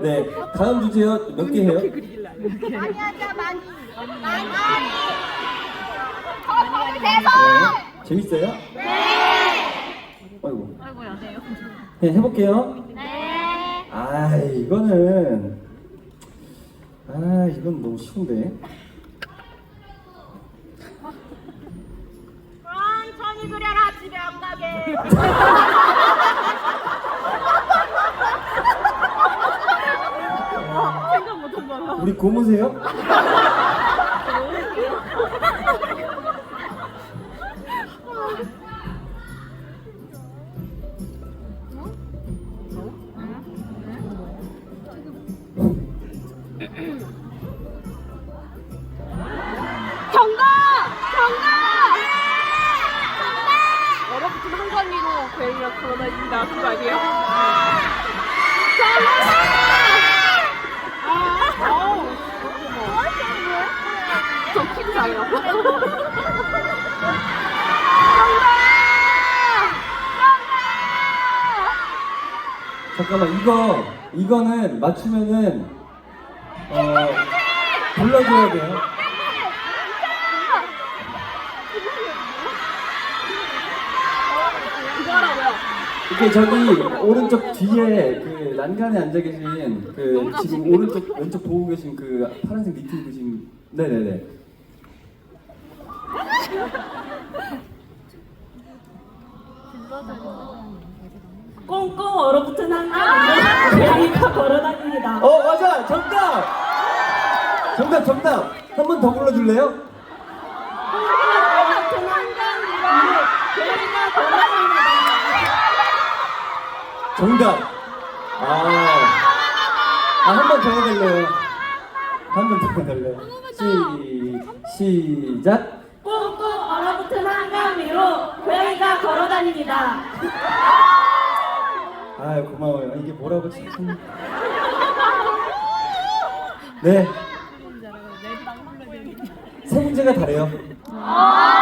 네, 다음 주제요. 몇 개 해요? 많이 하자 많이 많이 돼서 네. 재밌어요? 네. 아이고. 아이고야. 네, 해볼게요. 네 아, 이거는 아, 이건 너무 쉬운데. 천천히 그려라 집에 안 가게 생각 못한 거야. 우리 고모세요? 정답! 정답! 한강위로 고양이가 걸어다닌다. 그거 아니에요? 정답! 아, 아우. 저 킹자예요. 잠깐만 이거 이거는 맞추면은 어 불러줘야 돼요. 이게 저기 오른쪽 뒤에 그 난간에 앉아 계신 그 지금 오른쪽 왼쪽 보고 계신 그 파란색 니트 입으신 네네네. 꽁꽁 얼어붙은 한강에 고양이가 걸어다닙니다. 어 맞아 정답. 정답 정답. 한 번 더 불러줄래요? 얼어붙은 한강 위로 고양이가 걸어다닙니다. 정답. 아. 아한 번 더 해달래요. 한 번 더 해달래요. 시 시작. 꽁꽁 얼어붙은 한강 위로 고양이가 걸어다닙니다. 아 고마워요. 이게 뭐라고 참. 네. 세 문제가 다래요. 아